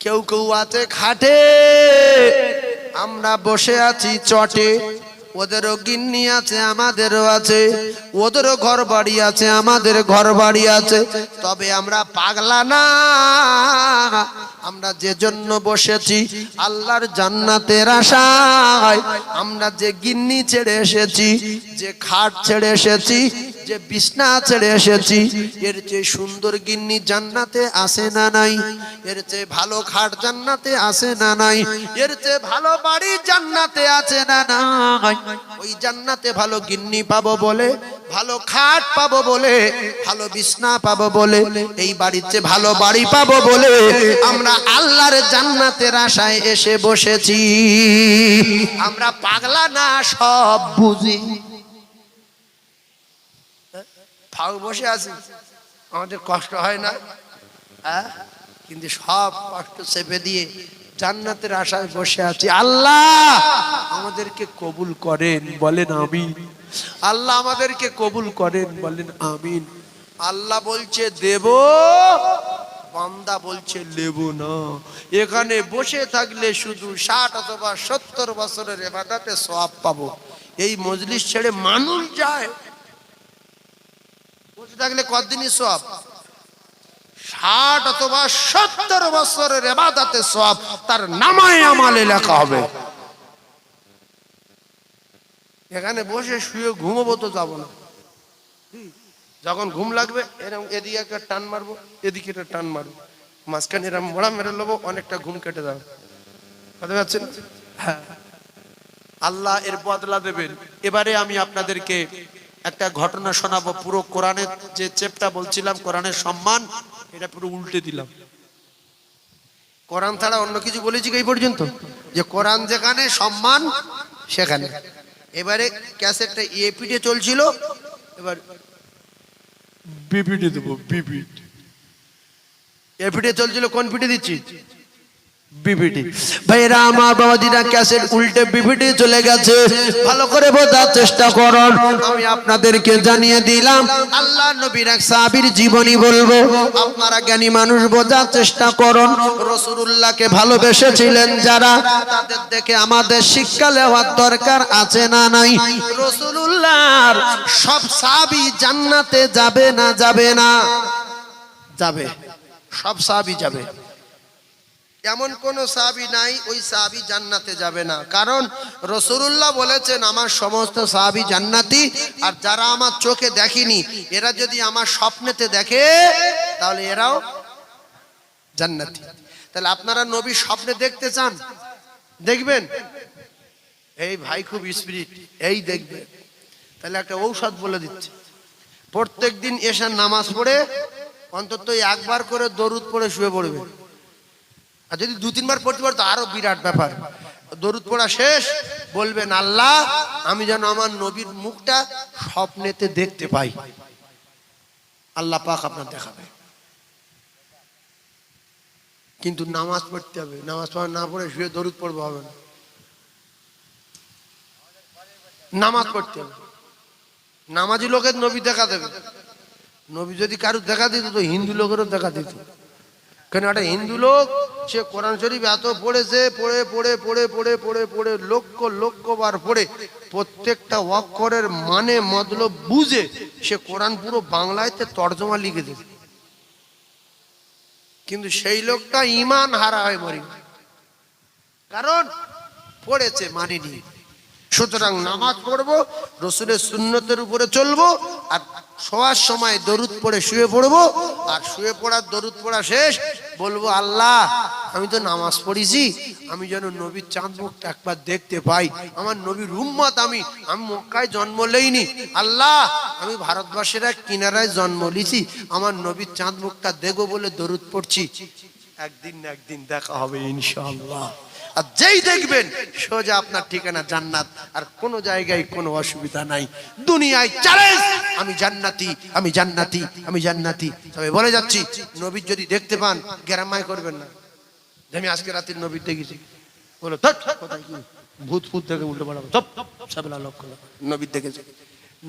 কেউ কেউ আছে খাটে। আমরা বসে আছি চটে। ওদেরও গিন্নি আছে, আমাদেরও আছে। ওদেরও ঘর বাড়ি আছে, আমাদের ঘর বাড়ি আছে। তবে আমরা পাগলা না। আমরা যে জন্য বসেছি আল্লাহর জান্নাতের আশায়। আমরা যে গিন্নি ছেড়ে এসেছি, যে খাট ছেড়ে এসেছি যে বিছনা ছেড়ে এসেছি, এর চেয়ে সুন্দর গিন্নি জান্নাতে আসে না নাই? এর চেয়ে ভালো খাট জান্নাতে আসে না নাই? এর চেয়ে ভালো বাড়ি জান্নাতে আছে না নাই? ওই জান্নাতে ভালো গিন্নি পাবো বলে, ভালো খাট পাবো বলে, ভালো বিছনা পাবো বলে, এই বাড়ির চেয়ে ভালো বাড়ি পাবো বলে, আমরা আল্লাহর জান্নাতের আশায় এসে বসেছি। আমরা পাগলা না, সব বুঝি। ফাউ বসে আছি। আমাদের কষ্ট হয় না হ্যাঁ? কিন্তু সব কষ্ট চেপে দিয়ে জান্নাতের আশায় বসে আছি। আল্লাহ আমাদেরকে কবুল করেন, বলেন আমিন। আল্লাহ আমাদেরকে কবুল করেন, বলেন আমিন। আল্লাহ বলছে, দেব। বান্দা বলছে, লেব না। এখানে বসে থাকলে শুধু ষাট অথবা সত্তর বছরের এবাদাতে সব পাবো। এই মজলিস ছেড়ে মানুষ যায়। থাকলে কতদিনই সব? ষাট অথবা সত্তর বছরের এবাদাতে সব, তার নামায় আমালে লেখা হবে। এখানে বসে শুয়ে ঘুমবো তো যাব না। যখন ঘুম লাগবে এরকম এদিকে একটা টান মারবো, এদিকে একটা টান মারবো। মাঝখানে এরকম মোড়া মেরে নেব, অনেকটা ঘুম কেটে যাবে। কথা পাচ্ছেন হ্যাঁ। আল্লাহ এর বদলা দেবেন। এবারে আমি আপনাদেরকে একটা ঘটনা শোনাবো। পুরো কোরআনের যে চেপটা বলছিলাম কোরআনের সম্মান এটা পুরো উল্টে দিলাম। কোরআন ছাড়া অন্য কিছু বলেছি এই পর্যন্ত? যে কোরআন যেখানে সম্মান সেখানে। এবারে ক্যাসেটটা এপিটে চলছিল। এবার বিপিটে দেবো বিপিট এপিটে চলছিল কোন পিটে দিচ্ছি? ভাইরা আমার বাবাজিরা ক্যাসেট উল্টে চলে গেছে। ভালো করে বোঝার চেষ্টা করুন। আমি আপনাদেরকে জানিয়ে দিলাম নবীর এক সাহাবীর জীবনী বলব। আপনারা জ্ঞানী মানুষ, বোঝার চেষ্টা করুন। ভালোবেসেছিলেন যারা। তাদের দেখে আমাদের শিক্ষা নেওয়ার দরকার আছে না নাই? রসুলুল্লাহর সব সাহাবী জান্নাতে যাবে না যাবে না? যাবে। সব সাহাবী যাবে। এমন কোন সাহাবি নাই, ওই সাহাবি জান্নাতে যাবে না। কারণ রসুল্লাহ বলেছেন, আমার সমস্ত সাহাবি জান্নাতি, আর যারা আমার চোখে দেখেনি, এরা যদি আমার স্বপ্নেতে দেখে, তাহলে এরাও জান্নাতি। তাহলে আপনারা নবী স্বপ্নে দেখতে চান? দেখবেন? এই ভাই খুব স্পিরিট এই দেখবে। তাহলে একটা ঔষধ বলে দিচ্ছে। প্রত্যেক দিন এসার নামাজ পড়ে অন্তত একবার করে দরুদ পড়ে শুয়ে পড়বে। আর যদি দু, তিনবার পড়তে পারো, তো আরও বিরাট ব্যাপার। দরুদ পড়া শেষ, বলবেন, আল্লাহ, আমি যেন আমার নবীর মুখটা স্বপ্নেতে দেখতে পাই। আল্লাহ পাক আপনার দেখাবে। কিন্তু নামাজ পড়তে হবে। নামাজ পড়া না পড়ে শুয়ে দরুদ পড়ব হবে না। নামাজ পড়তে হবে। নামাজি লোকের নবী দেখা দেবে। নবী যদি কারুর দেখা দিত, তো হিন্দু লোকেরও দেখা দিত। কেন একটা হিন্দু লোক, সে কোরআন শরীফ এত পড়েছে, পড়ে পড়ে পড়ে পড়ে পড়ে পড়ে, লক্ষ লক্ষ বার পড়ে, প্রত্যেকটা অক্ষরের মানে মতলব বুঝে, সে কোরআন পুরো বাংলায়তে তর্জমা লিখে দেবে। কিন্তু সেই লোকটা ইমান হারা হয় মরি কারণ পড়েছে, মানেনি। সুতরাং নামাজ পড়ব, রসুলের সুন্নতের উপরে চলবো, আর শোয়ার সময় দরুদ পড়ে শুয়ে পড়ব, আর শুয়ে পড়ার দরুদ পড়া শেষ, বলব, আল্লাহ, আমি তো নামাজ পড়েছি, আমি যেন নবীর চাঁদ মুখটা একবার দেখতে পাই। আমার নবীর উম্মত আমি আমি মক্কায় জন্ম লইনি। আল্লাহ, আমি ভারতবর্ষের এক কিনারায় জন্ম লিছি আমার নবীর চাঁদ মুখটা দেখব বলে দরুদ পড়ছি। একদিন না একদিন দেখা হবে ইনশাআল্লাহ। আর যেই দেখবেন, সোজা আপনার ঠিকানা জান্নাত, আর কোন জায়গায় কোনো অসুবিধা নাই। দুনিয়ায় চ্যালেঞ্জ আমি জান্নাতি আমি জান্নাতি আমি জান্নাতি। তবে বলে যাচ্ছি নবীর যদি দেখতে পান, গ্রামায় করবেন না। আমি আজকে রাতের নবীর দেখেছি। বলো? ভূত ফুত থেকে উল্টো পাঠাবো চপ সাবেলা লক্ষ লক্ষ। নবীর দেখেছে।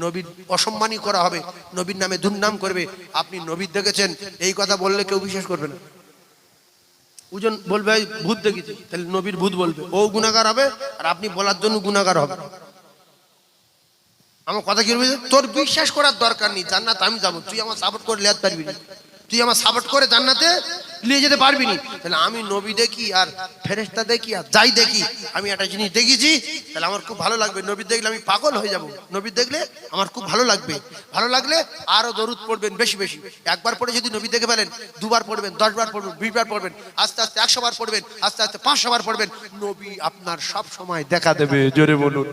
নবীর অসম্মানী করা হবে, নবীর নামে দুর্নাম করবে। আপনি নবীর দেখেছেন, এই কথা বললে কেউ বিশ্বাস করবে না। ওজন বলবে ভূত দেখেছি। তাহলে নবীর ভূত বলবে, ও গুণাগার হবে আর আপনি বলার জন্য গুণাগার হবে। আমার কথা কি তোর বিশ্বাস করার দরকার নেই। জান্নাত আমি যাব, তুই আমার সাপোর্ট করে লেয়ার পারবি না। তুই আমার সাপোর্ট করে জান্নাতে নিয়ে যেতে পারবি না। তাহলে আমি নবী দেখি আর ফেরেশতা দেখি আর যাই দেখি। আমি একটা জিনিস দেখেছি, তাহলে আমার খুব ভালো লাগবে। নবী দেখলে আমি পাগল হয়ে যাব। নবী দেখলে আমার খুব ভালো লাগবে। ভালো লাগলে আরও দরুদ পড়বেন বেশি বেশি। একবার পড়ে যদি নবী দেখে ফেলেন, দুবার পড়বেন, দশবার পড়বেন বিশ বার পড়বেন, আস্তে আস্তে একশো বার পড়বেন, আস্তে আস্তে পাঁচশো বার পড়বেন, নবী আপনার সব সময় দেখা দেবে। জোরে বলুন।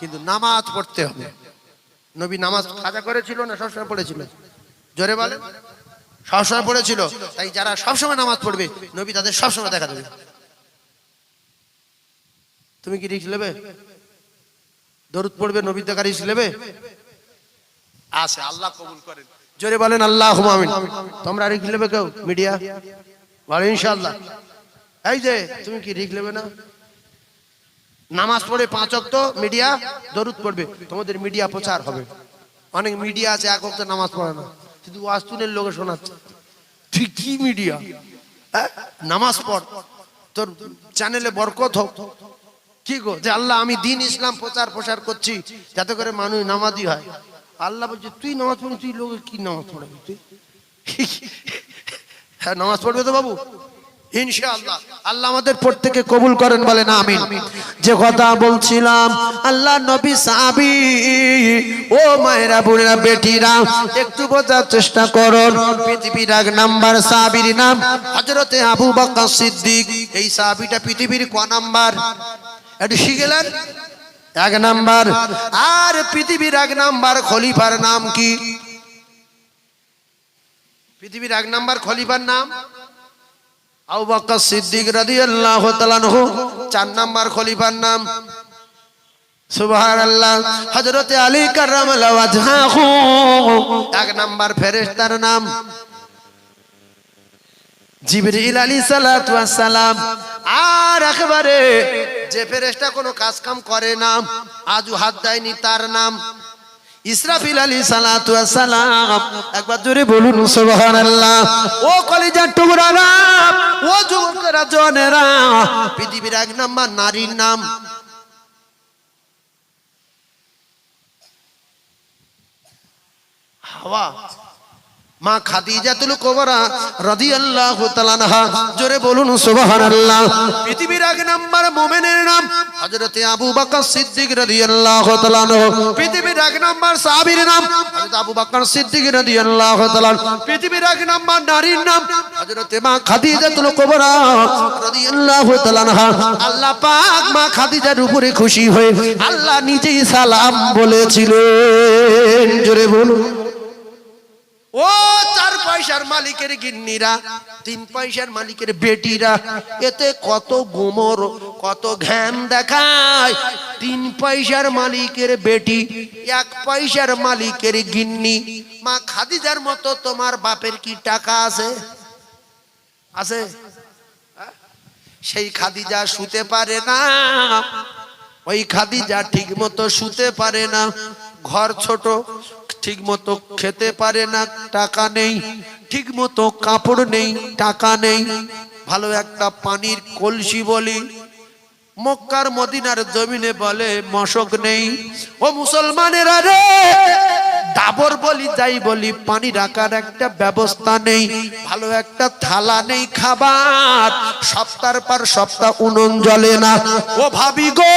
কিন্তু নামাজ পড়তে হবে। নবী নামাজ কাজা করেছিল না সবসময় পড়েছিল? জোরে বলে সবসময় পড়েছিল। তাই যারা সবসময় নামাজ পড়বে নবী তাদের সবসময় দেখা দেবে। তুমি কি রিক্স নেবে দরুদ পড়বে নবী দেখার রিক্স নেবে আছে আল্লাহ কবুল করেন। জোরে বলেন আল্লাহ আমিন। তোমরা রিক্স নেবে কেউ? মিডিয়া? বলো ইনশাআল্লাহ। এই যে তুমি কি রিক্স নেবে না? নামাজ পড়ে পাঁচ অক্ত মিডিয়া দরুদ পড়বে। তোমাদের মিডিয়া প্রচার হবে। অনেক মিডিয়া আছে এক অক্ত নামাজ পড়ে না। শুধু ওয়াস্তুনের লোকে শোনাচ্ছে। ঠিক কি মিডিয়া? নামাজ পড়। তোর চ্যানেলে বরকত হোক। কি গো? যে আল্লাহ আমি দিন ইসলাম প্রচার প্রসার করছি যাতে করে মানুষ নামাজি হয়। আল্লাহ বলছে তুই নামাজ পড়বি তুই লোকে কি নামাজ পড়াবি তুই? হ্যাঁ নামাজ পড়বে তো বাবু। ইনশাআল্লাহ। আল্লাহ আমাদের প্রত্যেকে কবুল করেন যে কথা বলছিলাম, আল্লাহ নবী ও মায়েরা বেটিরা, একটু বোঝার চেষ্টা করুন। পৃথিবীর এক নাম্বার নাম আবু সিদ্দিক। এই পৃথিবীর ক নাম্বার? একটু শিখেলেন এক নাম্বার। আর পৃথিবীর এক নাম্বার খলিফার নাম কি? পৃথিবীর এক নাম্বার খলিফার নাম? বকর সিদ্দিক আনহু, চার নাম্বার খলিফার নাম। সুবহানাল্লাহ, হযরতে আলী এক নাম। সালাম আর যে ফেরেশতা কোনো কাজ কাম করে না আজু হাত দেয়নি তার নাম। ইসরাফিল আলী সালাম একবার জোরে বলুন সুবহানাল্লাহ। ও কলিজার টুকরারা ও যুবকরা জনেরা পৃথিবীর এক নাম্বার নারীর নাম। হাওয়া। মা খাদিজাতুল কুবরা রাদিয়াল্লাহু তাআলা আনহা, জোরে বলুন সুবহানাল্লাহ। পৃথিবীর এক নাম্বার মুমিনের নাম হযরতে আবু বকর সিদ্দিক রাদিয়াল্লাহু তাআলা পৃথিবীর এক নাম্বার সাহাবীর নাম হযরত আবু বকর সিদ্দিক রাদিয়াল্লাহু তাআলা পৃথিবীর এক নাম্বার নারীর নাম হযরতে মা খাদিজাতুল কুবরা রাদিয়াল্লাহু তাআলা আনহা। আল্লাহ পাক মা খাদিজার উপরে খুশি হয়ে আল্লাহ নিজেই সালাম বলেছিলেন। জোরে বলুন। ও, চার পয়সার মালিকের গিন্নিরা, তিন পয়সার মালিকের বেটিরা, এতে কত গোমর, কত ঘ্যান দেখায়। তিন পয়সার মালিকের বেটি, এক পয়সার মালিকের গিন্নি। মা খাদিজার মতো তোমার বাপের কি টাকা আছে? আছে? হ্যাঁ? সেই খাদিজা শুতে পারে না। ওই খাদিজা ঠিক মতো শুতে পারে না। ঘর ছোট ঠিক মতো খেতে পারে না, টাকা নেই। ঠিক মতো কাপড় নেই, টাকা নেই। ভালো একটা পানির কলসি বলি। মক্কার মদিনার জমিনে বলে, মশক নেই। ও মুসলমানের রে! ডাবর বলি, যাই বলি, পানি রাখার একটা ব্যবস্থা নেই, ভালো একটা থালা নেই, খাবার। সপ্তাহ পর সপ্তাহ উনুন জ্বলে না। ও ভাবি গো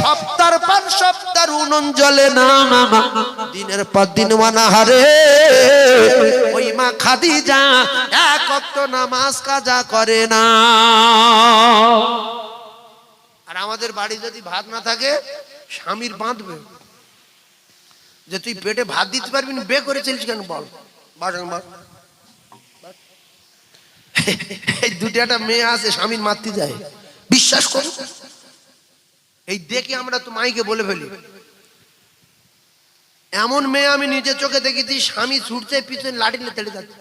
সপ্তাহ পর সপ্তাহ উনুন জ্বলে না দিনের পর দিন মানাহারে ওই মা খাদিজা এক অক্ত নামাজ কাজা করে না। আর আমাদের বাড়ি যদি ভাত না থাকে, স্বামীর বাঁধবে। যে তুই পেটে ভাত দিতে পারবি না, বে করে চলিস কেন বল? এই দুটো একটা মেয়ে আছে, স্বামীর মাতৃ যায় বিশ্বাস করো। এই দেখে আমরা তো মাইকে বলে ফেলি। এমন মেয়ে আমি নিজের চোখে দেখেছি, স্বামী ছুটছে, পিছনে নিয়ে তেড়ে যাচ্ছে।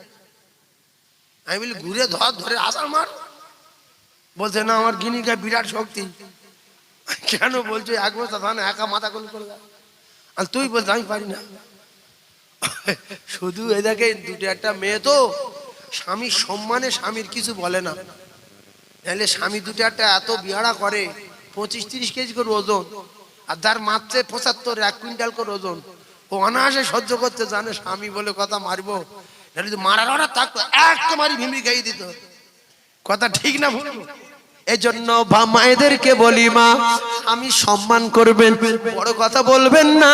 আমি বলি, ঘুরে ধর, ধরে আসার মার বলছে, না, আমার গিনিকা বিরাট শক্তি। কেন বলছো? এক বছর ধান, একা মাথা করে যায় আর তুই বলছিস আমি পারি না। শুধু এ এদেরকে দুটো একটা মেয়ে তো, স্বামীর সম্মানে স্বামীর কিছু বলে না। নাহলে স্বামী দুটো একটা এত বিহারা করে, পঁচিশ তিরিশ কেজি করে ওজন, আর যার মাত্রে পঁচাত্তর, এক কুইন্টাল করে ওজন। ও অনায়াসে সহ্য করতে জানে স্বামী বলে কথা মারবো। মারার অর্ডার থাকতো এক মারি ভিমড়ি খাইয়ে দিত। কথা ঠিক না ভুল? এই জন্য বা মায়েদেরকে বলি মা, আমি সম্মান করবেন, বড় কথা বলবেন না।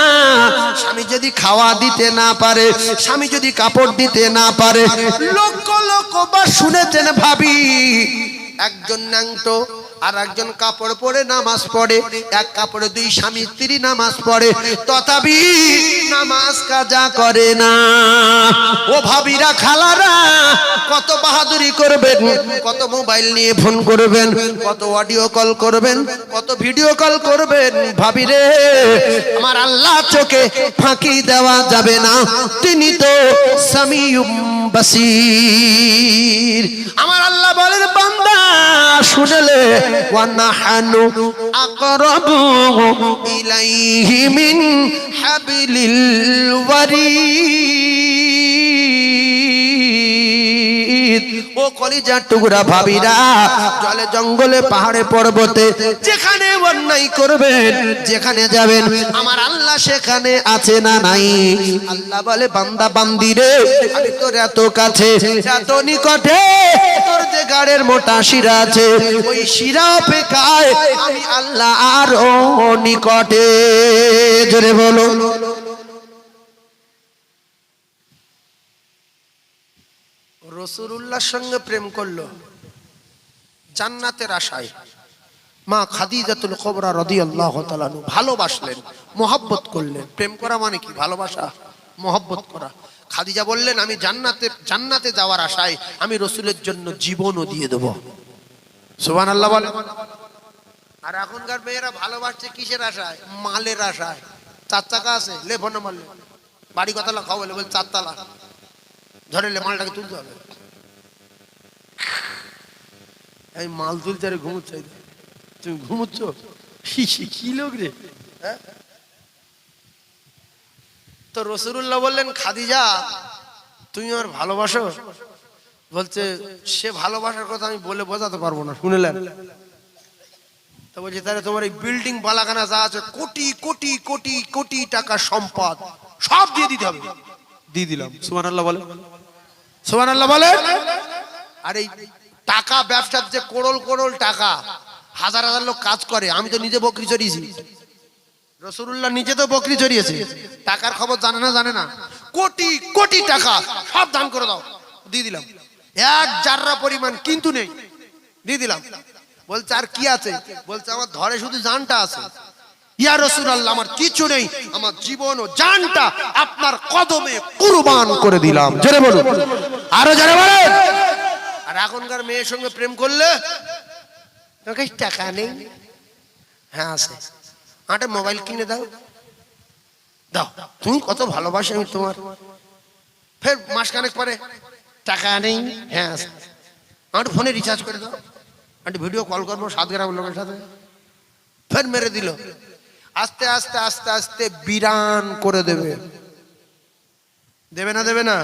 স্বামী যদি খাওয়া দিতে না পারে, স্বামী যদি কাপড় দিতে না পারে, লক্ষ লক্ষ বা শুনেছেন ভাবি, একজন ন্যাংটো আর একজন কাপড় পরে নামাজ পড়ে, এক কাপড়ে দুই স্বামী স্ত্রী নামাজ পড়ে। তথাপি নামাজ কাজা করে না। ও ভাবিরা, খালারা, কত বাহাদুরি করবেন, কত মোবাইল নিয়ে ফোন করবেন, কত অডিও কল করবেন, কত ভিডিও কল করবেন। ভাবিরে, আমার আল্লাহ চোখে ফাঁকি দেওয়া যাবে না। তিনি তো সামিউম বাসির। আমার আল্লাহ বলেন, বান্দা, শুনলে ونحن أقرب إليه من حبل الوريد. কলিজার টুকরা ভাবিরা, জলে জঙ্গলে পাহাড়ে পর্বতে যেখানে অন্যায় করবেন, যেখানে যাবেন, আমার আল্লাহ সেখানে আছে না নাই? আল্লাহ বলে, বান্দা বান্দিরে আমি তোর এত কাছে, এত নিকটে, তোর যে গাড়ের মোটা শিরা আছে, ওই শিরা অপেক্ষায় আমি আল্লাহ আরও নিকটে। জোরে বলো। রসুরুল্লাহর সঙ্গে প্রেম করল। জান্নাতের আশায় মা খাদিজাতুল রাদিয়াল্লাহু তাআলা আনহু ভালোবাসলেন, মোহাব্বত করলেন। প্রেম করা মানে কি? ভালোবাসা, মোহাব্বত করা। খাদিজা বললেন, আমি জান্নাতে জান্নাতে যাওয়ার আশায় আমি রসুলের জন্য জীবনও দিয়ে দেব। সুবান আল্লাহ বলে। আর এখনকার মেয়েরা ভালোবাসছে কিসের আশায়? মালের আশায়। চার চাকা আছে লে ফোন নাম্বার লে। বাড়ি কথালা খাও বলে, বল চারতলা ধরে মালটাকে তুলতে হবে। এই মাল তুলতে আরে ঘুমোচ্ছ তুমি ঘুমোচ্ছ? কি লোক রে? হ্যাঁ? তো রসুল্লাহ বললেন, খাদিজা, তুমি আমার ভালোবাসো? বলছে, সে ভালোবাসার কথা আমি বলে বোঝাতে পারব না, শুনলেন? তো বলছে, তাহলে তোমার এই বিল্ডিং বালাখানা যা আছে, কোটি কোটি কোটি কোটি টাকা সম্পদ, সব দিয়ে দিতে হবে। দিয়ে দিলাম। সুমান আল্লাহ বলে আল্লাহ বলে? আর এই টাকা ব্যবসার যে টাকা, হাজার হাজার লোক কাজ করে, আমি তো নিজে বকরি চড়িয়েছি। রসুল্লাহ নিজে তো বকরি চড়িয়েছে। টাকার খবর জানে না জানে না। কোটি কোটি টাকা, সব দান করে দাও। দিয়ে দিলাম। এক জাররা পরিমাণ কিন্তু নেই। দিয়ে দিলাম। বলছে, আর কি আছে? বলছে, আমার ধরে শুধু জানটা আছে। ইয়া রসুল আল্লাহ আমার কিছু নেই, আমার জীবন ও জানটা আপনার কদমে কুরবান করে দিলাম। জোরে বলুন। আরও জোরে বলেন। আর এখনকার মেয়ের সঙ্গে প্রেম করলে তোর টাকা নেই? হ্যাঁ আছে। আটা মোবাইল কিনে দাও। দাও। তুমি কত ভালোবাসো আমি তোমার। ফের মাসখানেক পরে টাকা নেই? হ্যাঁ আছে। আমার ফোনে রিচার্জ করে দাও। আমি ভিডিও কল করব, সাত গ্রাম লোকের সাথে। ফের মেরে দিল। আস্তে আস্তে আস্তে আস্তে বিরান করে দেবে। দেবে না দেবে না?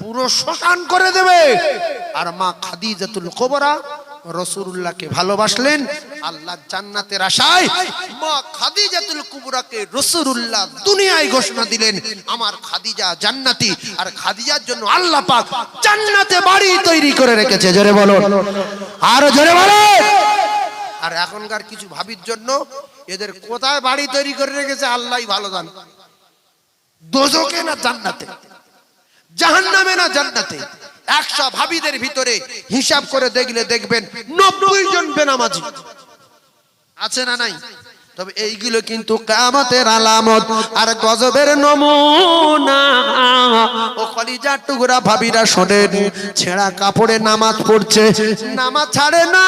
পুরো শ্মশান করে দেবে। আর মা খাদিজাতুল কোবরা রসুল্লাহকে ভালোবাসলেন। আল্লাহ জান্নাতের আশায় মা খাদিজাতুল কুবরাকে রসুল্লাহ দুনিয়ায় ঘোষণা দিলেন, আমার খাদিজা জান্নাতি, আর খাদিজার জন্য আল্লাহ পাক জান্নাতে বাড়ি তৈরি করে রেখেছে। জোরে বলো আরও জোরে বলো আর এখনকার কিছু ভাবির জন্য এদের কোথায় বাড়ি তৈরি করে রেখেছে আল্লাহ ভালো জান। দোজকে না জান্নাতে না জান্নাতে, একশো ভাবিদের ভিতরে হিসাব করে দেখলে দেখবেন নব্বই জন বেনামাজি। আছে না নাই? তবে এইগুলো কিন্তু কামতের আলামত আর গজবের নমুনা। ও কলিজার টুকরা ভাবিরা শোনেন, ছেঁড়া কাপড়ে নামাজ পড়ছে, নামাজ ছাড়ে না।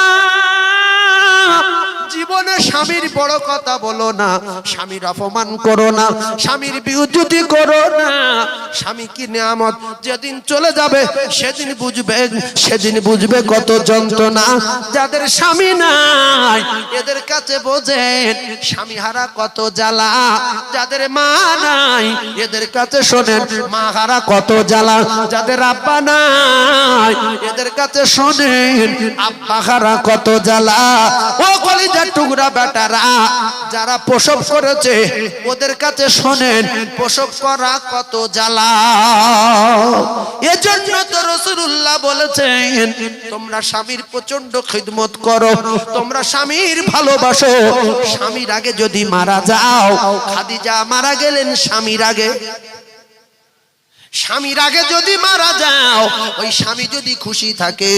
জীবনে স্বামীর বড় কথা বলো না। স্বামীর অপমান করো না। স্বামীর বিউজ্জুতি করো না। স্বামী কি নিয়ামত? যেদিন চলে যাবে, সেদিন বুঝবে সেদিন বুঝবে কত যন্ত্রণা। যাদের স্বামী নাই, এদের কাছে বোঝেন, স্বামী হারা কত জ্বালা। যাদের মা নাই, এদের কাছে শোনেন, মা হারা কত জ্বালা। যাদের আব্বা নাই, এদের কাছে শোনেন, আব্বা হারা কত জ্বালা। ও কলিজার টুকরা বেটারা যারা প্রসব করেছে, ওদের কাছে শোনেন, প্রসব করা কত জ্বালা। এজন্য তো রসুল্লাহ বলেছেন, তোমরা স্বামীর প্রচণ্ড খিদমত করো, তোমরা স্বামীর ভালোবাসো। স্বামীর আগে যদি মারা যাও, খাদিজা মারা গেলেন স্বামীর আগে। স্বামীর আগে যদি মারা যাও, ওই স্বামী যদি খুশি থাকে,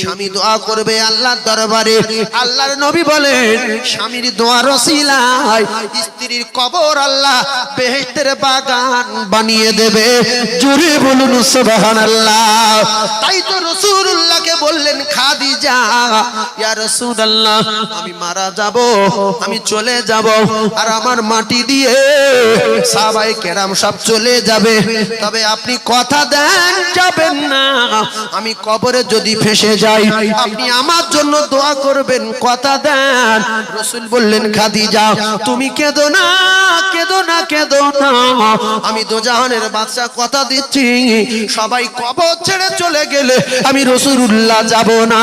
স্বামী দোয়া করবে আল্লাহর দরবারে। আল্লাহর নবী বলেন, স্বামীর দোয়া রসিলায় স্ত্রীর কবর আল্লাহ বেহেস্তের বাগান বানিয়ে দেবে। জুড়ে বলুন, সুবহানাল্লাহ। তাই তো রাসূলুল্লাহকে বললেন খাদিজা, ইয়া রাসূলুল্লাহ, আমি মারা যাব, আমি চলে যাব, আর আমার মাটি দিয়ে সাহাবায়ে কেরাম সব চলে যাবে। তবে আপনি কথা দেন, যাবেন না। আমি কবরে যদি ফেসে যাই, আপনি আমার জন্য দোয়া করবেন, কথা দেন। রসুল বললেন, খাদিজা, তুমি কেঁদো না কেঁদো না কেঁদো না। আমি দোজাহানের বাচ্চা কথা দিচ্ছি। সবাই কবর ছেড়ে চলে গেলে আমি রসুল্লাহ যাব। না।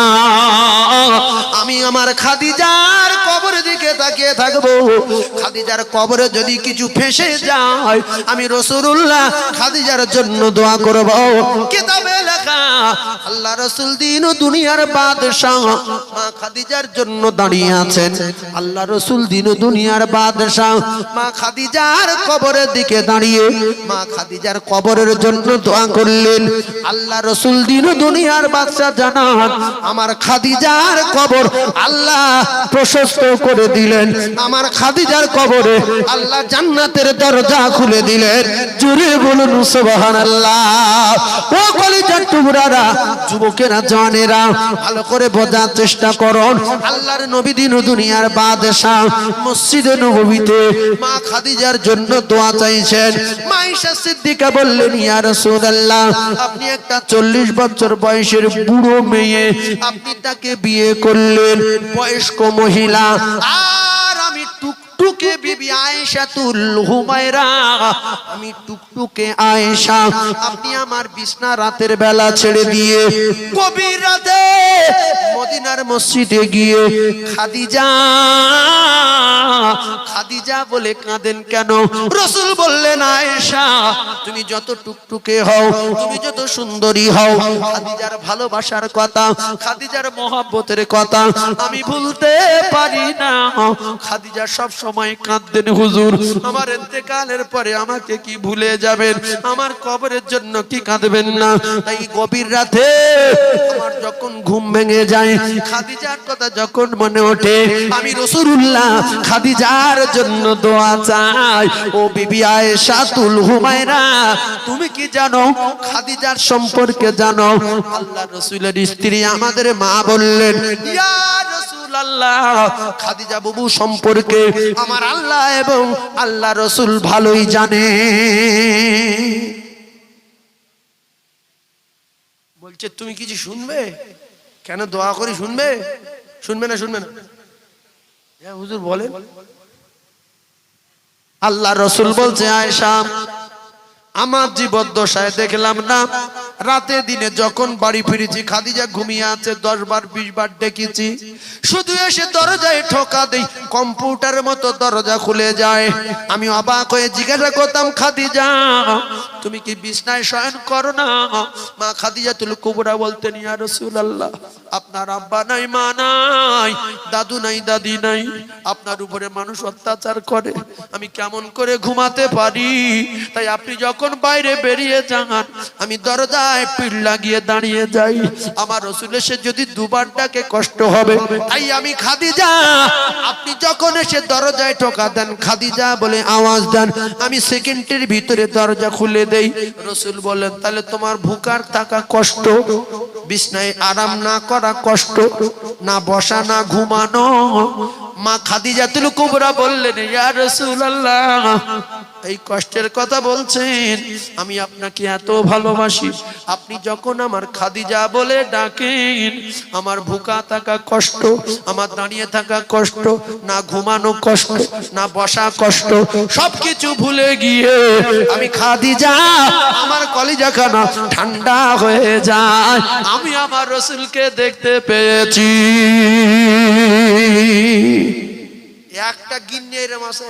আমি আমার খাদিজার কবরের দিকে তাকিয়ে থাকব। খাদিজার কবরে যদি কিছু ফেসে যায়, আমি রসুল্লাহ খাদিজার জন্য দোয়া করব। কিতাবে লেখা, আল্লাহ রসুল দিন দুনিয়ার বাদশাহ মা খাদিজার জন্য দাঁড়িয়ে আছেন। আল্লাহ রসুল দিন দুনিয়ার বাদশাহ মা খাদিজার কবরের দিকে দাঁড়িয়ে, মা খাদিজার কবরের জন্য দোয়া করলেন। আল্লাহ রসুল দিন দুনিয়ার বাদশাহ জানান আমার খাদিজার কবর আল্লাহ প্রশস্ত করে দিলেন। আমার খাদিজার কবরে আল্লাহ জান্নাতের দরজা খুলে দিলেন। জুড়ে বলুন, সুবহানাল্লাহ। ও কলিজার টুকরারা, যুবকেরা জওয়ানেরা ভালো করে বোঝার চেষ্টা করুন। আল্লাহর নবী দিন দুনিয়ার বাদশাহ মসজিদে নববীতে মা খাদিজার জন্য দোয়া চাইছেন। মা ঈশা সিদ্দিকা বললেন, ইয়া রাসূলুল্লাহ, আপনি একটা 40 বছর বয়সের বুড়ো মেয়ে আপনি তাকে বিয়ে করলেন। বয়স্ক মহিলা আর টুকটুকে বিবি আয়েশাতুল হুমায়রা, আমি টুকটুকে আয়েশা, আপনি আমার বিছনা রাতের বেলা ছেড়ে দিয়ে গভীর রাতে মদিনার মসজিদে গিয়ে খাদিজা খাদিজা বলে কাঁদেন কেন? রসুল বললেন, আয়েশা, তুমি যত টুকটুকে হও, তুমি যত সুন্দরী হও, খাদিজার ভালোবাসার কথা, খাদিজার মহাব্বতের কথা আমি ভুলতে পারি না। খাদিজা সব সময় কাঁদতেন হুজুর। আমার ইন্তেকালের পরে আমাকে কি ভুলে যাবেন? আমার কবরের জন্য কি কাঁদবেন না? তাই গভীর রাতে আমার যখন ঘুম ভেঙে যায়, খাদিজার কথা যখন মনে ওঠে, আমি রসুল্লাহ খাদিজার জন্য দোয়া চাই। ও বিবি আয়েশা তুল হুমায়রা, তুমি কি জানো? খাদিজার সম্পর্কে জানো? আল্লাহ রসুলের স্ত্রী আমাদের মা বললেন, ইয়া রাসূলুল্লাহ, খাদিজা বাবু সম্পর্কে আমার আল্লাহ এবং আল্লাহ রসুল ভালোই জানে। বলছে, তুমি কিছু শুনবে? কেন দোয়া করি শুনবে? শুনবে না শুনবে না? হ্যাঁ হুজুর বলেন। আল্লাহ রসুল বলছে আয়সা আমার জীবদ্দশায় দেখলাম না। রাতে দিনে যখন বাড়ি ফিরেছি, খাদিজা ঘুমিয়ে আছে দশ বার বিশ বার ডেকেছি। শুধু এসে দরজায় ঠোকা দেই কম্পিউটারের মতো দরজা খুলে যায়। আমি অবাক হয়ে জিজ্ঞাসা করতাম, খাদিজা, তুমি কি বিছনায় শয়ন করো না? মা খাদিজা তুল কুবরা বলতেন, ইয়া রাসূলুল্লাহ, আপনার আব্বা নাই, মা নাই, দাদু নাই, দাদি নাই, আপনার উপরে মানুষ অত্যাচার করে। আমি কেমন করে ঘুমাতে পারি? তাই আপনি যখন বাইরে বেরিয়ে যান, আমি দরজায় পিঠ লাগিয়ে দাঁড়িয়ে যাই। আমার রসুল এসে যদি দুবার ডাকে কষ্ট হবে, তাই আমি খাদিজা, আপনি যখন এসে দরজায় টোকা দেন, খাদিজা বলে আওয়াজ দেন, আমি সেকেন্ডের ভিতরে দরজা খুলে দেই। রসুল বলেন, তাহলে তোমার ভুকার থাকা কষ্ট, বিছনায় আরাম না করা কষ্ট, না বসা, না ঘুমানো। মা খাদিজাতুল কুবরা বললেন, ইয়া রাসূলুল্লাহ এই কষ্টের কথা বলছেন, আমি আপনাকে এত ভালোবাসি। আপনি যখন আমার খাদিজা বলে ডাকেন, আমার ভুকা থাকা কষ্ট, আমার দাঁড়িয়ে থাকা কষ্ট, না ঘুমানো কষ্ট, না বসা কষ্ট, সবকিছু ভুলে গিয়ে আমি খাদিজা, আমার কলিজা খানা ঠান্ডা হয়ে যায়। আমি আমার রসুলকে দেখতে পেয়েছি। একটা গিন্নি এরম আছে?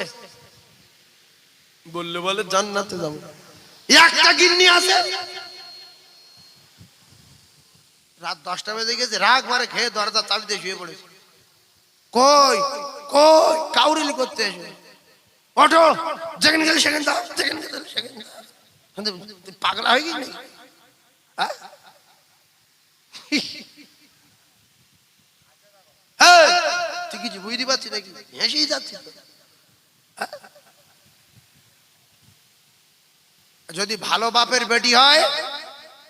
বললে বলে জান্নাতে যাব। একটা গিন্নি আছে। রাত দশটা বেজে গেছে রাগ মারে খেয়ে দরজা চাবি দিয়ে শুয়ে পড়েছে। কই কই কাউরিলি করতে এসে। অটো যেখানে গেলে সেখানে দাও যেখানে গেলে সেখানে দাও। পাগলা হয়ে গেলি হ্যাঁ? এই, তুই কিছু বুঝতে পারছিস নাকি? হেসেই যাচ্ছিস তো। হ্যাঁ? যদি ভালো বাপের বেটি হয়,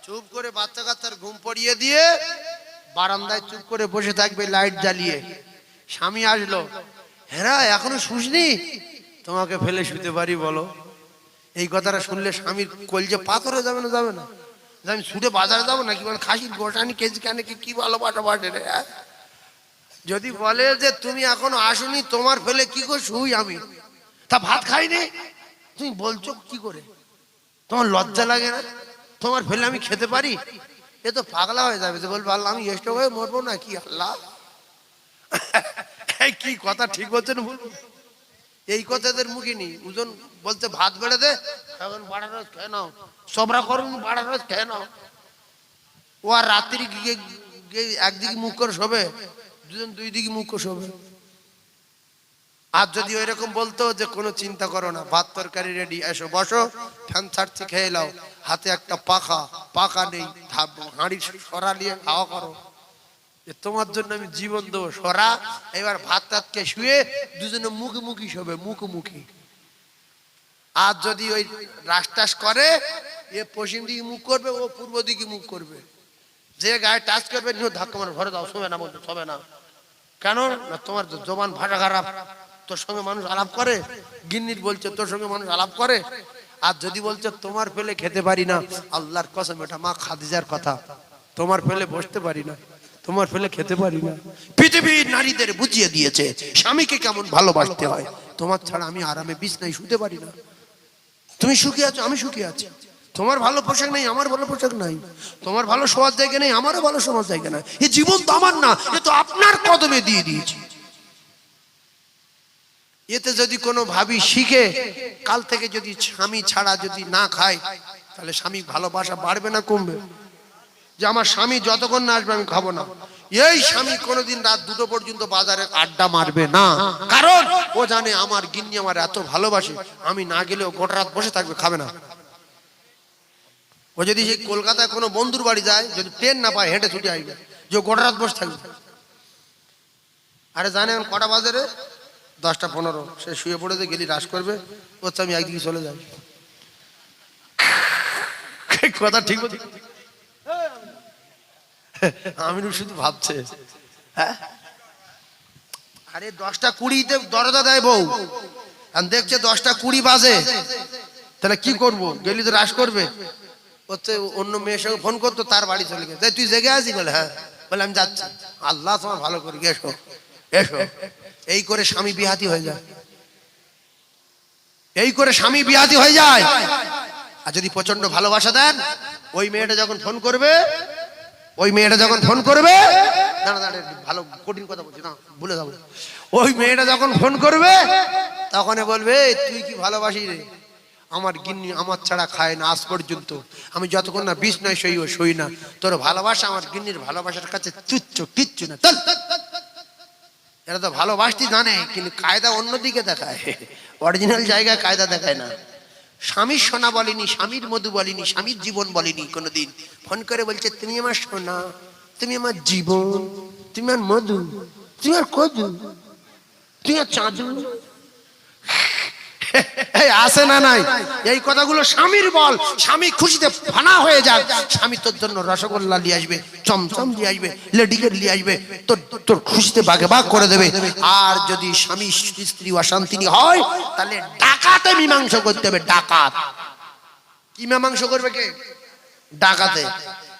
চুপ করে বাচ্চা কাচ্চার ঘুম পড়িয়ে দিয়ে বারান্দায় চুপ করে বসে থাকবে লাইট জ্বালিয়ে। স্বামী আসলো হ্যাঁ এখনও শুসনি? তোমাকে ফেলে শুতে পারি বলো। এই কথাটা শুনলে স্বামীর কলজে পাথরে যাবে না যাবে না। আমি ছুটে বাজারে যাব নাকি? মানে খাসির গোটানি কেজি কানে কি কি ভালো বাটা বাটে রে হ্যাঁ? যদি বলে যে, তুমি এখনও আসনি, তোমার ফেলে কি করে শুই আমি? তা ভাত খাইনি? তুমি বলছো কি করে? তোমার লজ্জা লাগে না? তোমার ফেলে আমি খেতে পারি? এ তো পাগলা হয়ে যাবে যে বলব, আল্লাহ, আমি স্টক হয়ে মরবো না কি আল্লাহ কি কথা, ঠিক বলছেন ভুল? এই কথাদের মুখে নি ওজন বলতে ভাত বেড়ে দে। এখন বাড়া রোজ খেয়ে নাও। সবরা করুন, বাড়া রোজ খেয়ে নাও। ও আর রাত্রি গিয়ে একদিকে মুখ করে শোবে, দুজন দুই দিকে মুখ করে শোবে। আর যদি ওই রকম বলতো যে কোনো চিন্তা করো না, ভাত তরকারি রেডি এসো, বসো, ফ্যান ছাড়ছি, খেয়ে নাও। হাতে একটা পাখা পাখা নেই হাঁড়ি সরা নিয়ে খাওয়া করো। তোমার জন্য আমি জীবন দেবো, সরা, এবার ভাত টাতকে শুয়ে দুজনে মুখোমুখি শোবে মুখোমুখি আর যদি ওই রাস্তাস করে, এ পশ্চিম দিকে মুখ করবে, ও পূর্ব দিকে মুখ করবে। যে গায়ে টাচ করবে ধাক্কা মারে ঘরে দাও শোবে না বলতে শোবে না। কেন? তোমার জবান ভাষা খারাপ। তোর সঙ্গে মানুষ আলাপ করে? গিন্নির বলছে, তোর সঙ্গে মানুষ আলাপ করে? আর যদি বলছে, তোমার ফেলে খেতে পারি না। আল্লাহর কসম, এটা মা খাদিজার কথা। তোমার ফেলে বসতে পারি না। তোমার ফেলে খেতে পারি না। পৃথিবীর নারীদের বুঝিয়ে দিয়েছে, স্বামীকে কেমন ভালোবাসতে হয়? তোমার ছাড়া আমি আরামে বিছনায় শুতে পারি না। তুমি সুখী আছো? আমি সুখী আছি। তোমার ভালো পোশাক নেই, আমার ভালো পোশাক নাই। তোমার ভালো শোয়ার জায়গা নেই, আমারও ভালো শোয়ার জায়গা নাই। এই জীবন তো আমার না, এ তো আপনার কদমে দিয়ে দিয়েছি। এতে যদি কোনো ভাবি শিখে, কাল থেকে যদি স্বামী ছাড়া যদি না খায়, তাহলে স্বামী ভালোবাসা বাড়বে না কমবে? যে আমার স্বামী যতক্ষণ না আসবে আমি খাব না। এই স্বামী কোনোদিন রাত দুটো পর্যন্ত বাজারে আড্ডা মারবে না। কারণ ও জানে আমার গিন্নি আমার এত ভালোবাসে, আমি না গেলেও গোটা রাত বসে থাকবে, খাবে না। ও যদি সেই কলকাতায় কোনো বন্ধুর বাড়ি যায়, যদি ট্রেন না পায়, হেঁটে ছুটে আসবে, যে গোটা রাত বসে থাকবে। আরে জানে কটা বাজে রে? দশটা পনেরো। সে শুয়ে পড়েছে গেলি রাস করবে। হচ্ছে আমি একদিকে চলে যাই। কথা ঠিক বলছি আমিরু শুধু ভাবছে। হ্যাঁ? আরে, দশটা কুড়িতে দরজা দেয় বউ। আর দেখছে দশটা কুড়ি বাজে। তাহলে কি করব? গেলি তো রাস করবে। হচ্ছে অন্য মেয়ের সঙ্গে ফোন করতো, তার বাড়ি চলে গেছে। তুই জেগে আছিস? বলে হ্যাঁ। বলে, আমি যাচ্ছি। আল্লাহ তোমার ভালো করি এসো এসো এই করে স্বামী বিহাতি হয়ে যায়। এই করে স্বামী বিহাতি হয়ে যায়। আর যদি প্রচণ্ড ভালোবাসা দেন, ওই মেয়েটা যখন ফোন করবে, ওই মেয়েটা যখন ফোন করবে, দাঁড়া ভালো, কঠিন কথা বলছি না ভুলে যাব। ওই মেয়েটা যখন ফোন করবে, তখন বলবে তুই কি ভালোবাসি রে? আমার গিন্নি আমার ছাড়া খায় না আজ পর্যন্ত। আমি যতক্ষণ না বিষ নয় সই ও সই না। তোর ভালোবাসা আমার গিন্নির ভালোবাসার কাছে তুচ্ছ, কিচ্ছু না। এরা তো ভালোবাসতে জানে, কিন্তু কায়দা অন্যদিকে দেখায়। অরিজিনাল জায়গায় কায়দা দেখায় না। স্বামীর সোনা বলেনি, স্বামীর মধু বলেনি, স্বামীর জীবন বলেনি কোনোদিন। ফোন করে বলছে, তুমি আমার সোনা, তুমি আমার জীবন, তুমি আমার মধু, তুমি আর কদু, তুমি আর চাঁদু এই আসে না নাই? এই কথাগুলো স্বামীর বল। স্বামী খুশিতে ফানা হয়ে যাক। স্বামী তোর জন্য রসগোল্লা নিয়ে আসবে, চমচম নিয়ে আসবে লেডিকেট নিয়ে আসবে, তোর তোর খুশিতে বাগে বাগ করে দেবে। আর যদি স্বামী স্ত্রী অশান্তি হয়, তাহলে ডাকাতে মীমাংসা করতে হবে, ডাকাত। কি মীমাংসা করবে কে? ডাকাতে।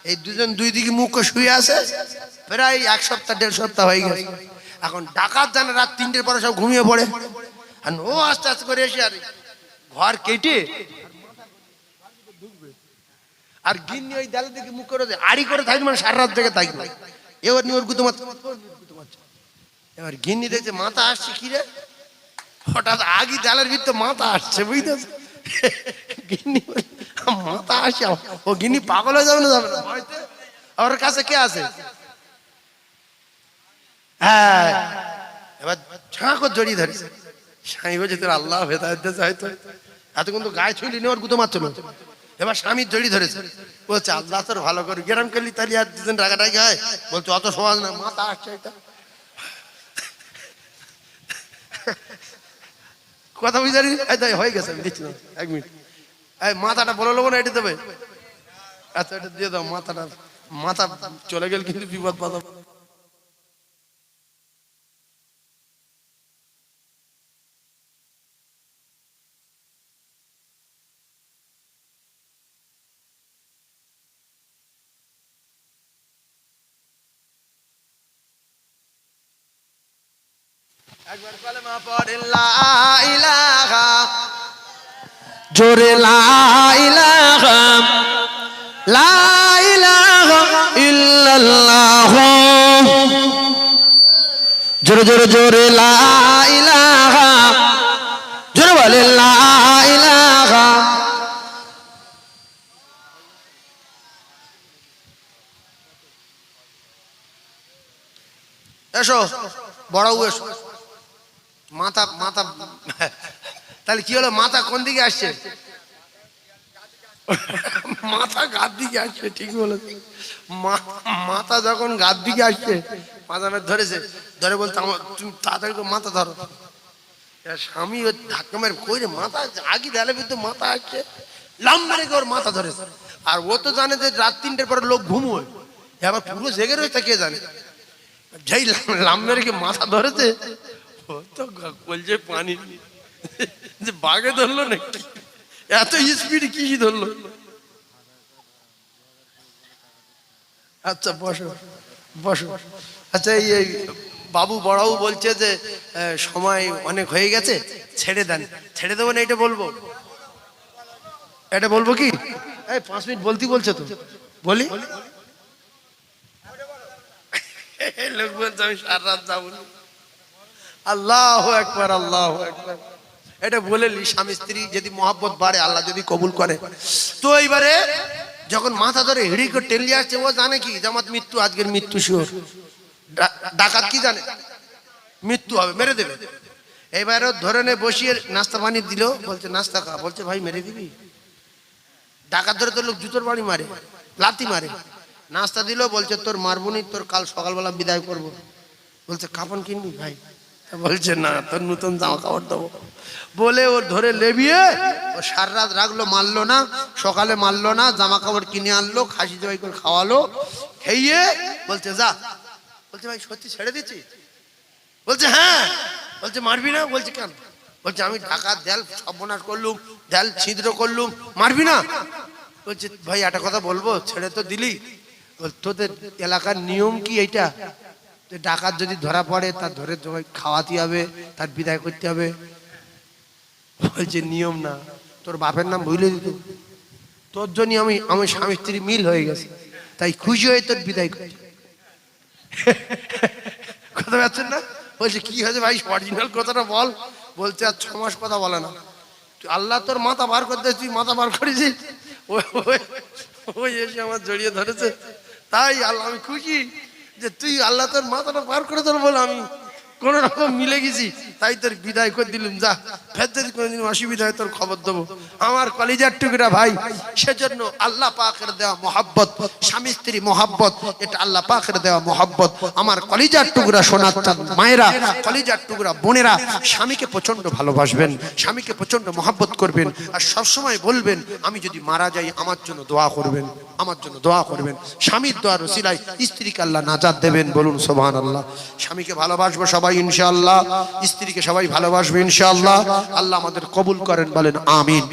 এই দুজন দুই দিকে মুখ শুয়ে আছে, প্রায় এক সপ্তাহ, দেড় সপ্তাহ হয়ে গেছে। এখন ডাকাত জানে রাত তিনটের পরে সব ঘুমিয়ে পড়ে। আর ও আস্তে আস্তে করে এসে আর ঘর কেটে আর গিন্নি ওই দেয়ালের দিকে মুখ করে আড়ি করে থাকবে মানে সারা রাত থেকে থাকবে। এবার নিয়ে ওর গুতো মারছে। এবার গিন্নি দেখছে মাথা আসছে কি রে? হঠাৎ আগে দেয়ালের ভিতরে মাথা আসছে বুঝতেছ গিন্নি মাথা আসে ও গিন্নি পাগল হয়ে যাবে না যাবে না? ওর কাছে কে আছে? হ্যাঁ। এবার ঝাঁকো জড়িয়ে ধরেছে। স্বামী বলছে তোর আল্লাহ হয়তো। এতক্ষণ তো গায়ে ছুঁলি নি ওর গুতো মারছিল। এবার স্বামী জড়িয়ে ধরেছে। বলছে, আল্লাহ তোর ভালো করে গেরাম করলি তাহলে আর হয়? বলছে, অত সহজ না। মাথা আসছে এটা। কথা বুঝতে হয়ে গেছে, আমি দিচ্ছি এক মিনিট। এই মাথাটা বলে নেব না, এটা দেবে। আচ্ছা এটা দিয়ে দাও, মাথাটা। মাথা চলে গেল কিন্তু বিপদ পাতা একবার কলেমা পড়েন লা ইলাহা। জোরে লা ইলাহা। লা ইলাহা ইল্লাল্লাহ। জোরে জোরে জোরে লা ইলাহা। জোরে বলে লা ইলাহা। এসো বড় এসো। মাথা মাথা, তাহলে কি হলো? মাথা কোন দিকে আসছে? মাথা গার দিকে আসছে, ঠিক বলেছে। মা- মাথা যখন গার দিকে আসছে, মাথা ধরেছে। ধরে বলতে আমার, তুমি তাড়াতাড়ি মাথা ধরো। স্বামী ওর ধাক্কা মেরে কই রে, মাথা আগে দেয়ালে বিদ্যুৎ মাথা আসছে। লাম মেরে ওর মাথা ধরেছে। আর ও তো জানে যে রাত তিনটের পরে লোক ঘুমোয় এবার পুরো জেগে রয়েছে, কে জানে? যেই লাম মেরে মাথা ধরেছে বলছে পানি। বাঘে ধরলো নাকি? এত স্পিড কি ধরলো? আচ্ছা বসো বসো। আচ্ছা এই বাবু বড়াবু বলছে যে সময় অনেক হয়ে গেছে, ছেড়ে দেন। ছেড়ে দেবো না এটা বলব? এটা বলব কি? এই, পাঁচ মিনিট বলতে বলছে তো। বলি। লোক বলছে আমি সারা রাত যাব না। আল্লাহ একবার আল্লাহ একবার এটা বলেলি স্বামী স্ত্রী যদি মহাব্বত বাড়ে, আল্লাহ যদি কবুল করে। তো এইবারে যখন মাথা ধরে হিড়ি করে টেলিয়ে আসছে, ও জানে কি? আমার মৃত্যু, আজকের মৃত্যু শিওর। ডাকাত কি জানে? মৃত্যু হবে, মেরে দেবে। এবারে ধরে নে বসিয়ে নাস্তা পানি দিল, বলছে, নাস্তা খা। বলছে, ভাই, মেরে দিবি? ডাকাত ধরে তোর লোক জুতোর বাড়ি মারে লাতি মারে। নাস্তা দিল, বলছে, তোর মারবনি তোর কাল সকালবেলা বিদায় করব। বলছে কাপন কিনবি, ভাই? বলছে, না, তোর নতুন জামা কাপড় দেবো। বলে ওর ধরে লেবিয়ে ও সারা রাত রাখল, মারলো না, সকালে মারলো না জামা কাপড় কিনে আনলো, খাসি জবাই করে খাওয়ালো, খেয়ে বলছে, যা। বলছে, ভাই, সত্যি ছেড়ে দিচ্ছি? বলছে হ্যাঁ। বলছে, মারবি না? বলছে, কেন? বলছে, আমি ঢাকা দেয়াল সর্বনাশ করলুম দেয়াল ছিদ্র করলুম, মারবি না? বলছে, ভাই, একটা কথা বলব, ছেড়ে তো দিলি। তোদের এলাকার নিয়ম কি এইটা? ডাকাত যদি ধরা পড়ে, তার ধরে খাওয়াতে হবে, তার বিদায় করতে হবে। বলছে নিয়ম না, তোর বাপের নাম ভুলে দিত তোর জন্য আমি আমি স্বামী স্ত্রী মিল হয়ে গেছে, তাই খুশি হয়ে তোর বিদায় করছি কথা পাচ্ছেন না? বলছে, কি হয়েছে ভাই? অরিজিনাল কথাটা বল। বলছে, আর ছ মাস কথা বলে না। তুই আল্লাহ তোর মাথা বার করতে তুই মাথা বার করেছিস। ওই এসে আমার জড়িয়ে ধরেছে। তাই আল্লাহ আমি খুশি। যে তুই আল্লাহ তোর মাথাটা পার করে তোর বলে আমি কোন রকম মিলে গেছি, তাই তোর বিদায় করে দিলাম, যা। ফের যদি কোনোদিন অসুবিধা হয় তোর খবর দেবো। আমার কলিজার টুকরা ভাই, সেজন্য আল্লাহ পাকের দেওয়া মোহাব্বত, স্বামী স্ত্রী মোহাব্বত, এটা আল্লাহ পাকের দেওয়া মোহাব্বত। আমার কলিজার টুকরা সোনার চাঁদ মায়েরা, কলিজার টুকরা বোনেরা, স্বামীকে প্রচণ্ড ভালোবাসবেন, স্বামীকে প্রচণ্ড মহাব্বত করবেন, আর সবসময় বলবেন, আমি যদি মারা যাই, আমার জন্য দোয়া করবেন, আমার জন্য দোয়া করবেন। স্বামীর দোয়া রসিলায় স্ত্রীকে আল্লাহ নাজাদ দেবেন, বলুন সোভান আল্লাহ স্বামীকে ভালোবাসবো সবাই। ইনশাআল্লাহ। স্ত্রীকে সবাই ভালোবাসবে ইনশাআল্লাহ। আল্লাহ আমাদের কবুল করেন বলেন আমিন।